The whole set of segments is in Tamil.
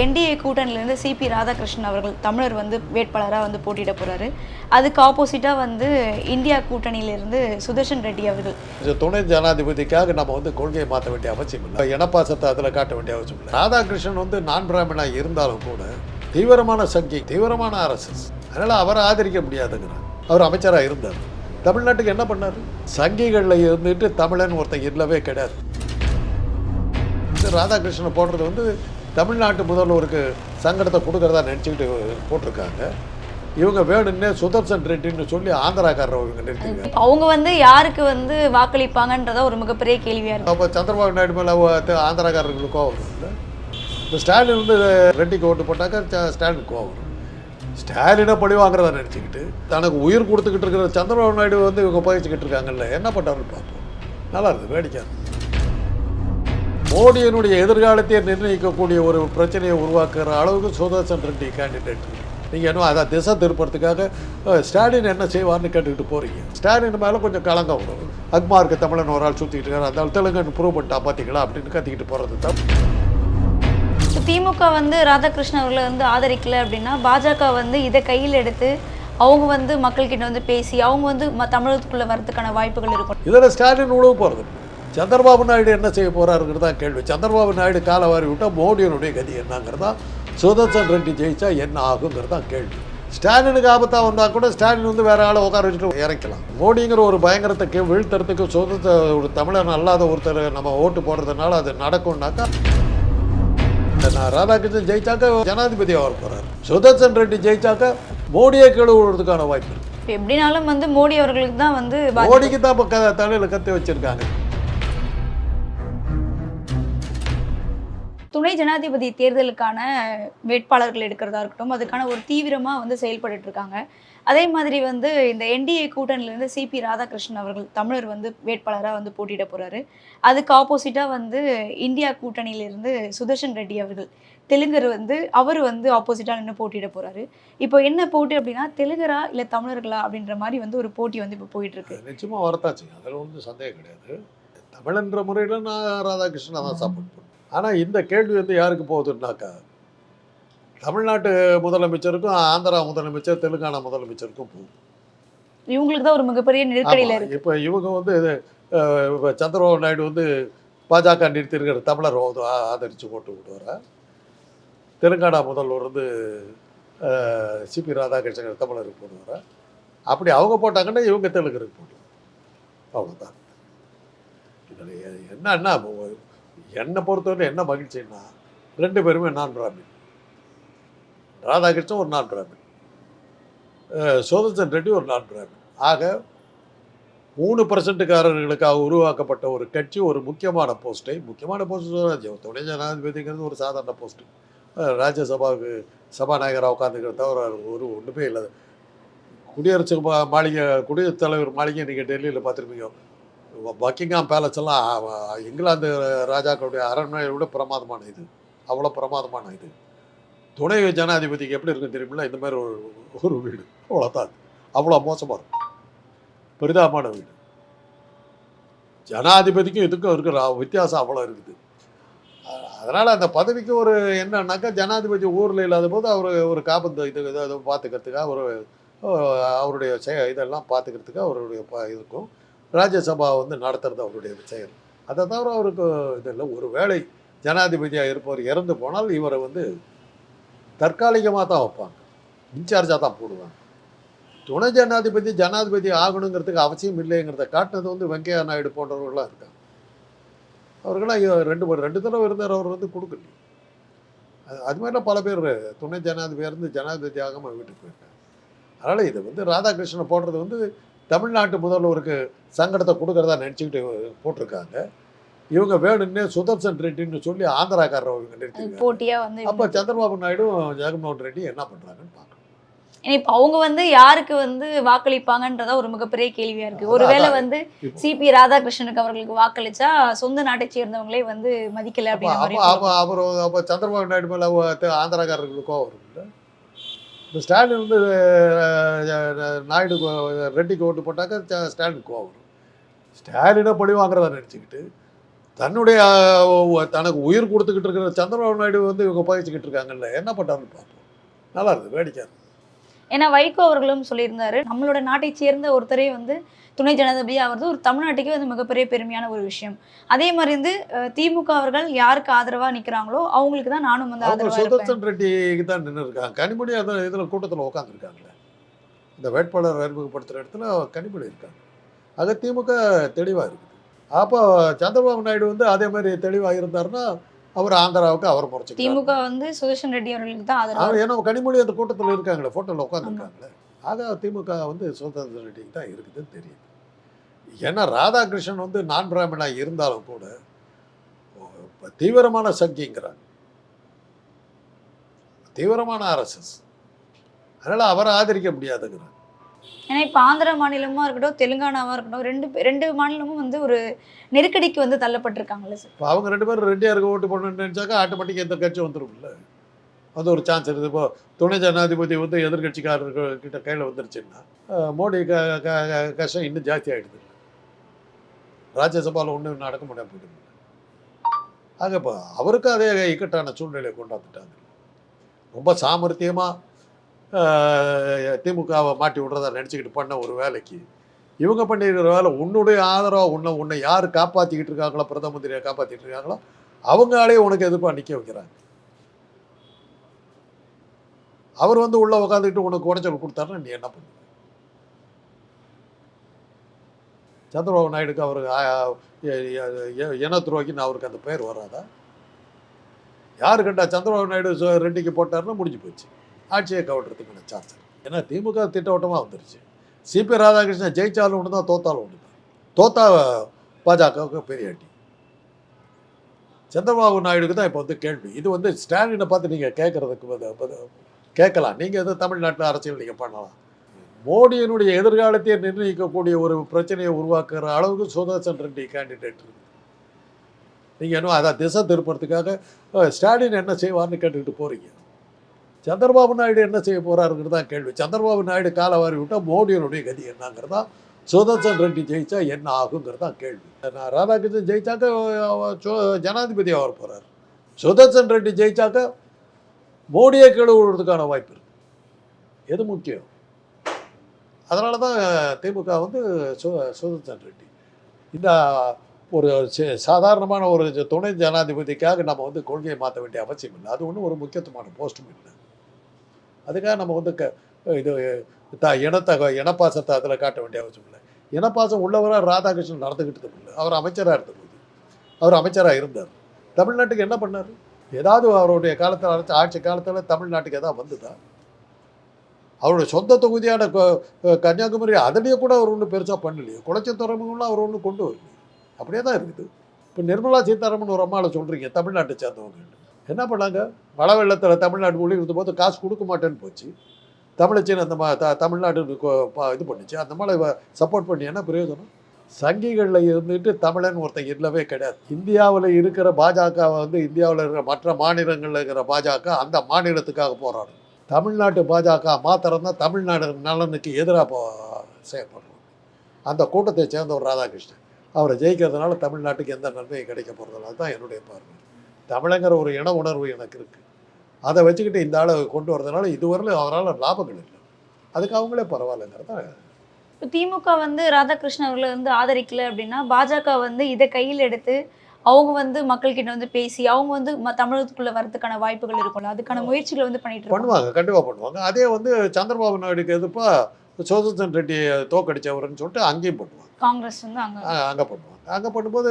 என்டிஏ கூட்டணியிலேருந்து சிபி ராதாகிருஷ்ணன் அவர்கள் தமிழர் வந்து வேட்பாளராக வந்து போட்டியிட போகிறாரு அதுக்கு ஆப்போசிட்டாக வந்து இந்தியா கூட்டணியிலிருந்து சுதர்ஷன் ரெட்டி அவர்கள். இது துணை ஜனாதிபதிக்காக நம்ம வந்து கொள்கையை மாற்ற வேண்டிய அவசியம் இல்லை. இனப்பாசத்தை அதில் காட்ட வேண்டிய அவசியம் இல்லை. ராதாகிருஷ்ணன் வந்து நான் பிராமணாக இருந்தாலும் கூட தீவிரமான சங்கி தீவிரமான அரசஸ் அதனால் அவரை ஆதரிக்க முடியாதுங்கிறார். அவர் அமைச்சராக இருந்தார். தமிழ்நாட்டுக்கு என்ன பண்ணார்? சங்கிகளில் இருந்துட்டு தமிழன் ஒருத்தன் இல்லவே கிடையாது. ராதாகிருஷ்ணன் போடுறது வந்து தமிழ்நாட்டு முதல்வருக்கு சங்கடத்தை கொடுக்கறதா நினச்சிக்கிட்டு போட்டிருக்காங்க. இவங்க வேணும்னே சுதர்சன் ரெட்டின்னு சொல்லி ஆந்திராக்காரர் இவங்க நிறுத்திங்க. அவங்க வந்து யாருக்கு வந்து வாக்களிப்பாங்கன்றதா ஒரு மிகப்பெரிய கேள்வியாக இருக்கு. அப்போ சந்திரபாபு நாயுடு மேலே ஆந்திராக்காரர்களுக்கு கோவம் இல்லை இப்போ ஸ்டாலின் வந்து ரெட்டிக்கு ஓட்டு போட்டாக்கா ஸ்டாலின் கோவம் ஸ்டாலினை பழி வாங்குறதா நினச்சிக்கிட்டு தனக்கு உயிர் கொடுத்துக்கிட்டு இருக்கிற சந்திரபாபு நாயுடு வந்து இவங்க பகிச்சுக்கிட்டு இருக்காங்கல்ல என்ன பண்ணுறாருன்னு பார்ப்போம். நல்லா இருக்குது வேடிக்கை. மோடியினுடைய எதிர்காலத்தை நிர்ணயிக்கக்கூடிய ஒரு பிரச்சனையை உருவாக்குற அளவுக்கு சுதர்சன் ரெட்டி கேண்டிடேட் நீங்கள் என்ன அதை திசை திருப்பறதுக்காக ஸ்டாலின் என்ன செய்வார்னு கேட்டுக்கிட்டு போகிறீங்க ஸ்டாலின் மேலே கொஞ்சம் கலங்கம் வரும். அக்மார்க்கு தமிழன் ஒரு ஆள் சுற்றிக்கிட்டு இருக்காரு. அந்த தெலுங்கன் ப்ரூவ் பண்ணிட்டா பார்த்தீங்களா அப்படின்னு கத்திக்கிட்டு போகிறது தான். திமுக வந்து ராதாகிருஷ்ணன் அவர்களை வந்து ஆதரிக்கல அப்படின்னா பாஜக வந்து இதை கையில் எடுத்து அவங்க வந்து மக்கள்கிட்ட வந்து பேசி அவங்க வந்து தமிழகத்துக்குள்ள வரதுக்கான வாய்ப்புகள் இருக்கும் இதில் ஸ்டாலின் உழவு போகிறது சந்திரபாபு நாயுடு என்ன செய்ய போகிறாருங்கிறது தான் கேள்வி. சந்திரபாபு நாயுடு காலை வாரி விட்டால் மோடியினுடைய கதி என்னங்கிறதா சுதர்சன் ரெட்டி ஜெயிச்சா என்ன ஆகுங்கிறது தான் கேள்வி. ஸ்டாலினுக்கு ஆபத்தாக வந்தால் கூட ஸ்டாலின் வந்து வேற ஆளை உட்கார வச்சுட்டு இறக்கலாம். மோடிங்கிற ஒரு பயங்கரத்தை கே- வீழ்த்துறதுக்கு சுதந்திர ஒரு தமிழன் அல்லாத ஒருத்தர் நம்ம ஓட்டு போடுறதுனால அது நடக்கும்னாக்கா நான் ராதாகிருஷ்ணன் ஜெயிச்சாக்க ஜனாதிபதி அவர் போகிறார் சுதர்சன் ரெட்டி ஜெயிச்சாக்க மோடியை கழுவுறதுக்கான வாய்ப்பு இருக்கு. இப்போ எப்படினாலும் வந்து மோடி அவர்களுக்கு தான் வந்து மோடிக்கு தான் இப்போ தலையில் கத்தி வச்சிருக்காங்க. துணை ஜனாதிபதி தேர்தலுக்கான வேட்பாளர்கள் எடுக்கிறதா இருக்கட்டும் அதுக்கான ஒரு தீவிரமாக வந்து செயல்பட்டுட்டு இருக்காங்க அதே மாதிரி வந்து இந்த என்டிஏ கூட்டணியிலேருந்து சிபி ராதாகிருஷ்ணன் அவர்கள் தமிழர் வந்து வேட்பாளராக வந்து போட்டியிட போகிறாரு அதுக்கு ஆப்போசிட்டாக வந்து இந்தியா கூட்டணியிலிருந்து சுதர்ஷன் ரெட்டி அவர்கள் தெலுங்கர் வந்து அவர் வந்து ஆப்போசிட்டாக நின்று போட்டியிட போகிறாரு இப்போ என்ன போட்டி அப்படின்னா தெலுங்கரா இல்லை தமிழர்களா அப்படின்ற மாதிரி வந்து ஒரு போட்டி வந்து இப்போ போயிட்டு இருக்கு நிச்சயமாக வரத்தாச்சு. அதில் ஒன்றும் சந்தேகம் கிடையாது. தமிழன்ற முறையில் நான் ராதாகிருஷ்ணனை தான் சப்போர்ட் பண்ணேன் ஆனால் இந்த கேள்வி வந்து யாருக்கு போகுதுன்னாக்கா தமிழ்நாட்டு முதலமைச்சருக்கும் ஆந்திரா முதலமைச்சர் தெலுங்கானா முதலமைச்சருக்கும் போகும். இவங்களுக்கு தான் ஒரு மிகப்பெரிய நெருக்கடியில் இருக்கு. இப்போ இவங்க வந்து இப்ப சந்திரபாபு நாயுடு வந்து பாஜக நிறுத்தியிருக்கிற தமிழர் ஆதரித்து ஓட்டு விடுவார் தெலுங்கானா முதல்வர் வந்து சிபி ராதாகிருஷ்ணன் தமிழருக்கு போடுவார்? அப்படி அவங்க போட்டாங்கன்னா இவங்க தெலுங்கருக்கு போடுவாங்க. அவ்வளோதான் இதில் எ- என்னன்னா என்னை பொறுத்தவரை என்ன மகிழ்ச்சின்னா ரெண்டு பேருமே நான் பிராமின் ராதாகிருஷ்ணன் ஒரு நான் பிராமின் சோதர்சன் ரெட்டி ஒரு நான் பிராமின் ஆக மூணு பர்சன்ட்டுக்காரர்களுக்காக உருவாக்கப்பட்ட ஒரு கட்சி ஒரு முக்கியமான போஸ்ட்டை முக்கியமான போஸ்ட் துணை ஜனாதிபதிங்கிறது ஒரு சாதாரண போஸ்ட்டு ராஜ்யசபாவுக்கு சபாநாயகராக உட்காந்துக்கிற தவிர ஒரு ஒன்றுமே இல்லை. குடியரசு மா- மாளிகை குடியரசுத் தலைவர் மாளிகை நீங்கள் டெல்லியில் பார்த்துருப்பீங்க. பக்கிங்காம் பேலஸ் எல்லாம் இங்கிலாந்து ராஜாக்களுடைய அரண்மனையை விட பிரமாதமான இது. அவ்வளோ பிரமாதமான இது. துணை ஜனாதிபதிக்கு எப்படி இருக்கும் தெரியுமில்ல? இந்த மாதிரி ஒரு ஒரு வீடு. அவ்வளோதான் அவ்வளோ மோசமாக இருக்கும். பரிதாபமான வீடு. ஜனாதிபதிக்கும் இதுக்கும் இருக்கிற வித்தியாசம் அவ்வளோ இருக்குது. அதனால் அந்த பதவிக்கு ஒரு என்னன்னாக்கா ஜனாதிபதி ஊரில் இல்லாத போது அவர் ஒரு காபந்து இது இதை பார்த்துக்கிறதுக்காக ஒரு அவருடைய செய இதெல்லாம் பார்த்துக்கிறதுக்காக அவருடைய ப இருக்கும். ராஜ்யசபா வந்து நடத்துறது அவருடைய செயல் அதை தவிர அவருக்கு இதில் ஒரு வேளை ஜனாதிபதியாக இருப்பவர் இறந்து போனால் இவரை வந்து தற்காலிகமாக தான் வைப்பாங்க. இன்சார்ஜாக தான் போடுவாங்க. துணை ஜனாதிபதி ஜனாதிபதி ஆகணுங்கிறதுக்கு அவசியம் இல்லைங்கிறத காட்டினது வந்து வெங்கையா நாயுடு போன்றவர்களாக இருக்காங்க. அவர்களாம் ரெண்டு ரெண்டு தடவை இருந்தார் அவர் வந்து கொடுக்கல. அது அது மாதிரிலாம் பல பேர் துணை ஜனாதிபதி இருந்து ஜனாதிபதி ஆகாமல் வீட்டுக்கு போயிருக்காங்க. அதனால் இது வந்து ராதாகிருஷ்ணன் போடுறது வந்து தமிழ்நாட்டு முதல்வருக்கு சங்கடத்தை கொடுக்கறதா நினச்சிக்கிட்டு போட்டிருக்காங்க. இவங்க வேணும்னே சுதர்சன் ரெட்டின்னு சொல்லி ஆந்திராக்காரர் இவங்க வந்து அப்போ சந்திரபாபு நாயுடும் ஜெகன்மோகன் ரெட்டி என்ன பண்ணுறாங்கன்னு பார்க்கணும் இப்ப அவங்க வந்து யாருக்கு வந்து வாக்களிப்பாங்கன்றதா ஒரு மிகப்பெரிய கேள்வியா இருக்கு. ஒருவேளை. வந்து சிபி ராதாகிருஷ்ணனுக்கு அவர்களுக்கு வாக்களிச்சா சொந்த நாட்டை சேர்ந்தவங்களே வந்து மதிக்கல அப்போ அப்படின்ற மாதிரி அப்போ அப்போ அவர் சந்திரபாபு நாயுடு மேலே ஆந்திராக்காரர்களுக்கு கோவம் வரும்ல? இந்த ஸ்டாலின் வந்து நாயுடு ரெட்டிக்கு ஓட்டு போட்டாக்க ஸ்டாலின் கோவம் வரும். ஸ்டாலினை பழி வாங்குறதா நினச்சிக்கிட்டு தன்னுடைய தனக்கு உயிர் கொடுத்துக்கிட்டு இருக்கிற சந்திரபாபு நாயுடு வந்து இவங்க பகிச்சுக்கிட்டு இருக்காங்கல்ல என்ன பண்ணுறாருன்னு பார்ப்போம். நல்லா இருக்குது வேடிக்கை ஏன்னா வைகோ அவர்களும் சொல்லியிருந்தாரு நம்மளோட நாட்டை சேர்ந்த ஒருத்தரே வந்து துணை ஜனாதிபதி ஆகிறது ஒரு தமிழ்நாட்டுக்கே வந்து மிகப்பெரிய பெருமையான ஒரு விஷயம். அதே மாதிரி வந்து திமுக அவர்கள் யாருக்கு ஆதரவா நிக்கிறாங்களோ அவங்களுக்கு தான் நானும் வந்து ஆதரவா சுதர்சன் ரெட்டிக்கு தான் நின்று இருக்காங்க கனிமொழி அந்த இதில் கூட்டத்தில் உட்காந்துருக்காங்களே இந்த வேட்பாளர் அறிமுகப்படுத்துகிற இடத்துல கனிமொழி இருக்காங்க. ஆக திமுக தெளிவாக இருக்குது. அப்போ சந்திரபாபு நாயுடு வந்து அதே மாதிரி தெளிவாக இருந்தாருன்னா அவர் ஆந்திராவுக்கு அவர் முறைச்சிக்கிறார் திமுக வந்து சுதர்ஷன் ரெட்டி அவர்களுக்கு தான் ஆதரவா. அவர் ஏன்னா கனிமொழி அந்த கூட்டத்தில் இருக்காங்களே ஃபோட்டோவில் உட்காந்துருக்காங்களே ஆக திமுக வந்து சுதந்திர ரெட்டிக்கு தான் இருக்குதுன்னு தெரியுது. ஏன்னா ராதாகிருஷ்ணன் வந்து நான் பிராமணா இருந்தாலும் கூட இப்ப தீவிரமான சங்கிங்கிறாங்க தீவிரமான ஆர்எஸ்எஸ் அதனால் அவரை ஆதரிக்க முடியாதுங்கிறாங்க. ஏன்னா இப்போ ஆந்திர மாநிலமாக இருக்கட்டும் தெலுங்கானாவாக இருக்கட்டும் ரெண்டு ரெண்டு மாநிலமும் வந்து ஒரு நெருக்கடிக்கு வந்து தள்ளப்பட்டிருக்காங்களே சார் இப்போ அவங்க ரெண்டு பேரும் ரெட்டியாருக்கு ஓட்டு போடணும்னு நினச்சாக்கா ஆட்டோமேட்டிக்காக எந்த கட்சி வந்துரும்ல. அது ஒரு சான்ஸ் இருக்குது. இப்போ துணை ஜனாதிபதி வந்து எதிர்கட்சிக்காரர்கள் கிட்ட கையில் வந்துருச்சுன்னா மோடி க க- கஷ்டம் இன்னும் ஜாஸ்தி ஆகிடுது ராஜ்யசபாவில் ஒன்றும் நடக்க முடியாம போயிடுது ஆக இப்போ அவருக்கும் அதே இக்கட்டான சூழ்நிலையை கொண்டாந்துட்டாங்க. ரொம்ப சாமர்த்தியமாக திமுகவை மாட்டி விடுறதா நினச்சிக்கிட்டு பண்ண ஒரு வேலைக்கு. இவங்க பண்ணியிருக்கிற வேலை உன்னுடைய ஆதரவாக உன்னை உன்னை யார் காப்பாற்றிக்கிட்டு இருக்காங்களோ? பிரதம மந்திரியை காப்பாற்றிட்டு இருக்காங்களோ? அவங்களே உனக்கு எதிர்ப்பாக நிற்க வைக்கிறாங்க. அவர் வந்து உள்ளே உட்காந்துக்கிட்டு உனக்கு உடச்சல் கொடுத்தாருன்னா நீ என்ன பண்ணுவ? சந்திரபாபு நாயுடுக்கு அவருக்கு இன துரோகின்னு அவருக்கு அந்த பேர் வராதா? யார் கண்டா சந்திரபாபு நாயுடு சு- ரெட்டிக்கு போட்டாருன்னா முடிஞ்சு போச்சு. ஆட்சியை கவட்டுறதுக்கான சான்ஸ் ஏன்னா திமுக திட்டவட்டமாக வந்துருச்சு. சிபி ராதாகிருஷ்ணன் ஜெயிச்சாலும் ஒன்று தான் தோத்தாலும் ஒன்று தான் தோத்தா பாஜகவுக்கு பெரிய அடி. சந்திரபாபு நாயுடுக்கு தான் இப்போ வந்து கேள்வி. இது வந்து ஸ்டாலினை பார்த்து நீங்கள் கேட்குறதுக்கு கேட்கலாம். நீங்கள் வந்து தமிழ்நாட்டில் அரசியல் நீங்கள் பண்ணலாம். மோடியினுடைய எதிர்காலத்தை நிர்ணயிக்கக்கூடிய ஒரு பிரச்சனையை உருவாக்குற அளவுக்கு சுதர்சன் ரெட்டி கேண்டிடேட் இருக்கு. நீங்கள் இன்னும் அதை திசை திருப்பறதுக்காக ஸ்டாலின் என்ன செய்வார்னு கேட்டுக்கிட்டு போகிறீங்க சந்திரபாபு நாயுடு என்ன செய்ய போகிறாருங்கிறது தான் கேள்வி. சந்திரபாபு நாயுடு காலை வாரி விட்டால் மோடியினுடைய கதி என்னங்கிறதா சுதர்சன் ரெட்டி ஜெயிச்சா என்ன ஆகுங்கிறது தான் கேள்வி. நான் ராதாகிருஷ்ணன் ஜெயிச்சாக்க அவர் சு- ஜனாதிபதி ஆக போகிறார் சுதர்சன் ரெட்டி ஜெயிச்சாக்க மோடியை கீழே விடுறதுக்கான வாய்ப்பு இருக்கு. எது முக்கியம்? அதனால தான் திமுக வந்து சு சுதர்சன் ரெட்டி. இந்த ஒரு சே- சாதாரணமான ஒரு துணை ஜனாதிபதிக்காக நம்ம வந்து கொள்கையை மாற்ற வேண்டிய அவசியம் இல்லை. அது ஒன்றும் ஒரு முக்கியத்துவமான போஸ்ட்டும் இல்லை. அதுக்காக நம்ம வந்து க இது த இனத்தை இனப்பாசத்தை அதில் காட்ட வேண்டிய அவசியம் இல்லை. இனப்பாசம் உள்ளவராக ராதாகிருஷ்ணன் நடந்துக்கிட்டது இல்லை. அவர் அமைச்சராக இருந்தபோது. அவர் அமைச்சராக இருந்தார். தமிழ்நாட்டுக்கு என்ன பண்ணார்? ஏதாவது அவருடைய காலத்தில் அரசு ஆட்சி காலத்தில் தமிழ்நாட்டுக்கு எதாவது வந்துதா? அவருடைய சொந்த தொகுதியான கன்னியாகுமரி அதிலேயே கூட அவர் ஒன்றும் பெருசாக பண்ணலையே. குளச்சல் துறைமுகம்லாம் அவர் ஒன்றும் கொண்டு வரலையே. அப்படியே தான் இருக்குது. இப்போ நிர்மலா சீதாராமன் ஒரு அம்மாவை சொல்கிறீங்க தமிழ்நாட்டை சேர்ந்தவங்க என்ன பண்ணாங்க? மழை வெள்ளத்தில் தமிழ்நாடு மொழி இருந்தபோது காசு கொடுக்க மாட்டேன்னு போச்சு. தமிழச்சின்னு அந்த மா த தமிழ்நாடு கொ- இது பண்ணுச்சு. அந்த மாதிரி சப்போர்ட் பண்ணி என்ன பிரயோஜனம்? சங்கிகளில் இருந்துட்டு தமிழன் ஒருத்தன் இல்லவே கிடையாது. இந்தியாவில் இருக்கிற பாஜக வந்து இந்தியாவில் இருக்கிற மற்ற மாநிலங்களில் இருக்கிற பாஜக அந்த மாநிலத்துக்காக போராடும் தமிழ்நாட்டு பாஜக மாத்திரம் தான் தமிழ்நாடு நலனுக்கு எதிராக போ செயல்படுறோம் அந்த கூட்டத்தை சேர்ந்த ஒரு ராதாகிருஷ்ணன். அவரை ஜெயிக்கிறதுனால தமிழ்நாட்டுக்கு எந்த நன்மையும் கிடைக்க போகிறதுனால அதுதான் என்னுடைய பார்வை. தமிழங்கிற ஒரு இன உணர்வு எனக்கு இருக்குது அதை வச்சுக்கிட்டு இந்த ஆளை கொண்டு வரதுனால இதுவரையிலும் அவரால் லாபங்கள் இல்லை. அதுக்கு அவங்களே பரவாயில்லைங்கிறத இப்போ திமுக வந்து ராதாகிருஷ்ணன் அவர்களை வந்து ஆதரிக்கல அப்படின்னா பாஜக வந்து இதை கையில் எடுத்து அவங்க வந்து மக்கள்கிட்ட வந்து பேசி அவங்க வந்து தமிழகத்துக்குள்ள வரதுக்கான வாய்ப்புகள் இருக்கும்ல அதுக்கான முயற்சிகளை வந்து பண்ணிட்டு பண்ணுவாங்க கண்டிப்பாக பண்ணுவாங்க. அதே வந்து சந்திரபாபு நாயுடுக்கு எதிர்ப்பாக சுதர்சன் ரெட்டியை தோக்கடிச்சவருன்னு சொல்லிட்டு அங்கேயும் பண்ணுவாங்க. காங்கிரஸ் வந்து அங்க அங்கே பண்ணுவாங்க. அங்கே பண்ணும்போது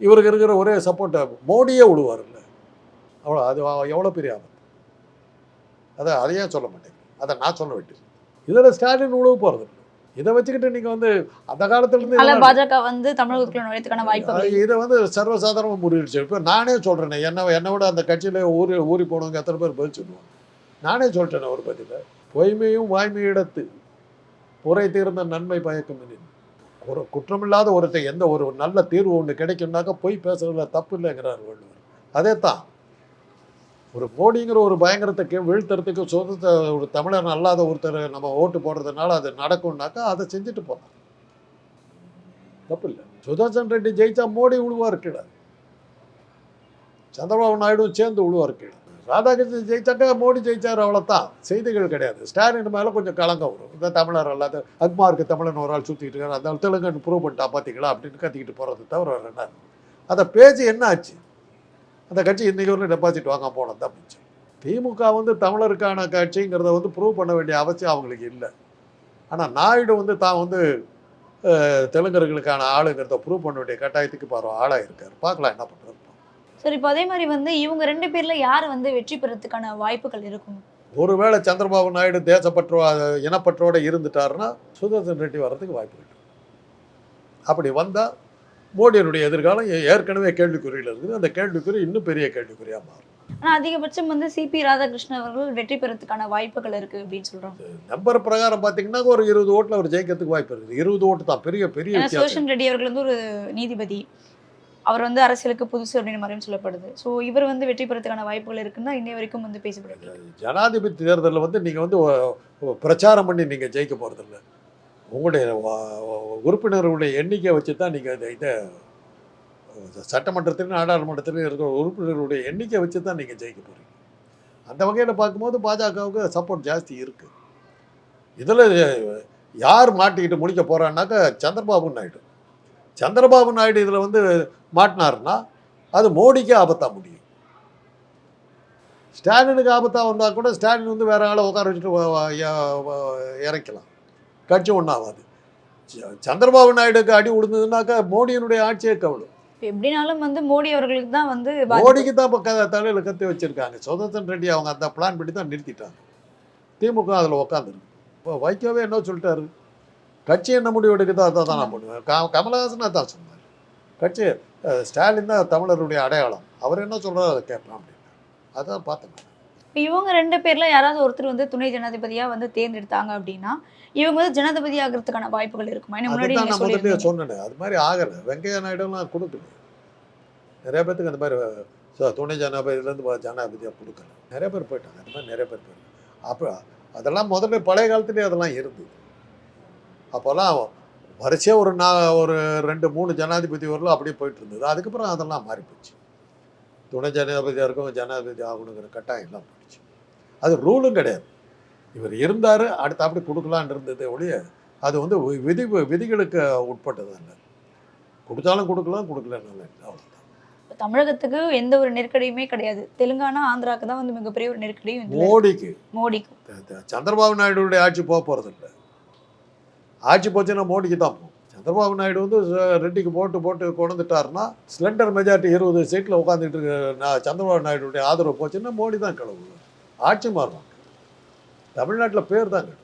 இவருக்கு இருக்கிற ஒரே சப்போர்ட்டை மோடியே விடுவார்ல அவ்வளோ அது எவ்வளோ பெரிய ஆபத்து. அதை அதையே சொல்ல மாட்டேங்க அதை நான் சொல்ல வேண்டியது இதில் ஸ்டாலின் உழவு போகிறது இதை வச்சுக்கிட்டு நீங்கள் வந்து அந்த காலத்துலேருந்து பாஜக வந்து தமிழகத்துக்குள்ள நுழையத்துக்கான வாய்ப்புகள் இதை வந்து சர்வசாதாரணமாக முறியடிச்சு இப்போ நானே சொல்கிறேனே என்ன என்னை விட அந்த கட்சியில் ஊறி ஊறி போனவங்க எத்தனை பேர் பதில் சொல்லுவாங்க? நானே சொல்லிட்டேன் ஒரு பதில. பொய்மையும் வாய்மையிடத்து புரை தீர்ந்த நன்மை பயக்கும் எனின். ஒரு குற்றமில்லாத ஒருத்தர் எந்த ஒரு நல்ல தீர்வு ஒன்று கிடைக்கும்னாக்கா போய் பேசுறதுல தப்பு இல்லைங்கிறார் வள்ளுவர். அதே தான் ஒரு மோடிங்கிற ஒரு பயங்கரத்துக்கு வீழ்த்துறதுக்கு சுதந்திர ஒரு தமிழர் அல்லாத ஒருத்தர் நம்ம ஓட்டு போடுறதுனால அது நடக்கும்னாக்கா அதை செஞ்சுட்டு போகலாம் தப்பு இல்லை. சுதர்சன் ரெட்டி ஜெயிச்சா மோடி உழுவார் கீழே. சந்திரபாபு நாயுடும் சேர்ந்து உழுவார் கீழே. ராதாகிருஷ்ணன் ஜெயிச்சாட்டே மோடி ஜெயிச்சார் அவ்வளோதான் செய்திகள் கிடையாது. ஸ்டாலின் மேலே கொஞ்சம் கலங்கம் வரும். இந்த தமிழர் அல்லாத அக்மாருக்கு தமிழன் ஒரு ஆள் சுற்றிக்கிட்டு இருக்காரு. அந்த ஆள் தெலுங்குன்னு ப்ரூவ் பண்ணிட்டா பார்த்தீங்களா அப்படின்னு கத்திக்கிட்டு போகிறது தவிர என்ன? அந்த பேச்சு என்ன ஆச்சு? அந்த கட்சி இன்றைக்கி ஒரு டெபாசிட் வாங்க போனது தான் மிச்சம். திமுக வந்து தமிழருக்கான கட்சிங்கிறத வந்து ப்ரூவ் பண்ண வேண்டிய அவசியம் அவங்களுக்கு இல்லை. ஆனால் நாயுடு வந்து தான் வந்து தெலுங்கர்களுக்கான ஆளுங்கிறத ப்ரூவ் பண்ண வேண்டிய கட்டாயத்துக்கு பாரு ஆளாக இருக்கார். பார்க்கலாம் என்ன பண்ணுறது சரி இப்போ அதே மாதிரி வந்து இவங்க ரெண்டு பேர்ல யார் வந்து வெற்றி பெறத்துக்கான வாய்ப்புகள் இருக்கும்? ஒருவேளை சந்திரபாபு நாயுடு தேசப்பற்றோ இனப்பற்றோட இருந்துட்டாருன்னா சுதர்சன் ரெட்டி வர்றதுக்கு வாய்ப்பு இருக்கு அப்படி வந்தால் மோடியினுடைய எதிர்காலம் ஏற்கனவே கேள்விக்குறியில் இருக்குது. அந்த கேள்விக்குறி இன்னும் பெரிய கேள்விக்குறியாக மாறும். ஆனா அதிகபட்சம் வந்து சிபி ராதாகிருஷ்ணன் அவர்கள் வெற்றி பெறத்துக்கான வாய்ப்புகள் இருக்கு அப்படின்னு சொல்றாங்க. நம்பர் பிரகாரம் பார்த்தீங்கன்னா ஒரு இருபது ஓட்டில் அவர் ஜெயிக்கிறதுக்கு வாய்ப்பு இருக்குது. இருபது ஓட்டு தான் பெரிய பெரிய சுதர்ஷன் ரெட்டி அவர்கள் வந்து ஒரு நீதிபதி. அவர் வந்து அரசியலுக்கு புதுசு அப்படின்னு மாதிரியும் சொல்லப்படுது. ஸோ இவர் வந்து வெற்றி பெறத்துக்கான வாய்ப்புகள் இருக்குன்னா இன்னை வரைக்கும் வந்து பேசப்படுது. ஜனாதிபதி தேர்தலில் வந்து நீங்கள் வந்து பிரச்சாரம் பண்ணி நீங்கள் ஜெயிக்க போகிறதில்ல உங்களுடைய உறுப்பினர்களுடைய எண்ணிக்கை வச்சு தான் நீங்கள் இதை இதை சட்டமன்றத்திலும் நாடாளுமன்றத்திலும் இருக்கிற உறுப்பினர்களுடைய எண்ணிக்கை வச்சு தான் நீங்கள் ஜெயிக்க போகிறீங்க அந்த வகையில் பார்க்கும்போது பாஜகவுக்கு சப்போர்ட் ஜாஸ்தி இருக்குது இதில் யார் மாட்டிக்கிட்டு முடிக்க போகிறான்னாக்கா சந்திரபாபு நாயுடு. சந்திரபாபு நாயுடு இதில் வந்து மாட்டினாருன்னா அது மோடிக்கு ஆபத்தாக முடியும். ஸ்டாலினுக்கு ஆபத்தாக வந்தால் கூட ஸ்டாலின் வந்து வேற ஆளை உட்கார வச்சுட்டு இறக்கலாம். கட்சி ஒன்றாகாது சந்திரபாபு நாயுடுக்கு அடி விழுந்ததுனாக்கா மோடியினுடைய ஆட்சியே கவலும் எப்படினாலும் வந்து மோடி அவர்களுக்கு தான் வந்து. மோடிக்கு தான் இப்போ தலையில் கத்தி வச்சிருக்காங்க. சுதர்சன் ரெட்டி அவங்க அந்த பிளான் பண்ணி தான் நிறுத்திட்டாங்க. திமுக அதில் உட்காந்துருக்கு இப்போ வைக்கவே என்ன சொல்லிட்டாரு? கட்சி என்ன முடிவு எடுக்குதோ அதை தான் நான் பண்ணுவேன் கமலஹாசன் அதான் சொன்னார். கட்சி ஸ்டாலின் தான் தமிழருடைய அடையாளம். அவர் என்ன சொல்கிறாரோ அதை கேட்பேன் அப்படின்னு அதான் பார்த்தேன் இப்ப இவங்க ரெண்டு பேர்ல யாராவது ஒருத்தர் வந்து துணை ஜனாதிபதியா வந்து தேர்ந்தெடுத்தாங்க அப்படின்னா இவங்க வந்து ஜனாதிபதி ஆகிறதுக்கான வாய்ப்புகள் இருக்குமா? முன்னாடி நான் முதல்ல சொன்னேன். அது மாதிரி ஆகலை. வெங்கையா நாயுடுலாம் கொடுக்கல. நிறைய பேத்துக்கு அந்த மாதிரி துணை ஜனாதிபதியிலேருந்து ஜனாதிபதியாக கொடுக்கல. நிறைய பேர் போயிட்டாங்க. அந்த மாதிரி நிறைய பேர் போயிட்டாங்க. அப்போ அதெல்லாம் முதல்ல பழைய காலத்துலேயே அதெல்லாம் இருந்தது. அப்போல்லாம் வரிசையாக ஒரு நா ஒரு ரெண்டு மூணு ஜனாதிபதி வரலும் அப்படியே போயிட்டு இருந்தது. அதுக்கப்புறம் அதெல்லாம் மாறி போச்சு. துணை ஜனாதிபதியாக இருக்கும் ஜனாதிபதி ஆகணுங்கிற கட்டாயம் எல்லாம் போயிடுச்சு. அது ரூலும் கிடையாது. இவர் இருந்தார் அடுத்து அப்படி கொடுக்கலான்னு இருந்தது ஒழிய அது வந்து விதி விதிகளுக்கு உட்பட்டது அல்ல. கொடுத்தாலும் கொடுக்கலாம் கொடுக்கலனாலும் இல்லை. அவ்வளோதான் தமிழகத்துக்கு எந்த ஒரு நெருக்கடியுமே கிடையாது. தெலுங்கானா ஆந்திராக்கு தான் வந்து மிகப்பெரிய ஒரு நெருக்கடியும். மோடிக்கு. மோடிக்கு. சந்திரபாபு நாயுடுடைய ஆட்சி போக போகிறதில்ல ஆட்சி போச்சுன்னா மோடிக்கு தான் சந்திரபாபு நாயுடு வந்து ரெட்டிக்கு போட்டு போட்டு கொண்டுட்டாருன்னா ஸ்லெண்டர் மெஜாரிட்டி இருபது சீட்டில் உட்காந்துட்டு இருக்க நான் சந்திரபாபு நாயுடுடைய ஆதரவு போச்சுன்னா மோடி தான் கிளம்புவார். ஆட்சி மாறுவாங்க தமிழ்நாட்டில் பேர் தான் கெடும்.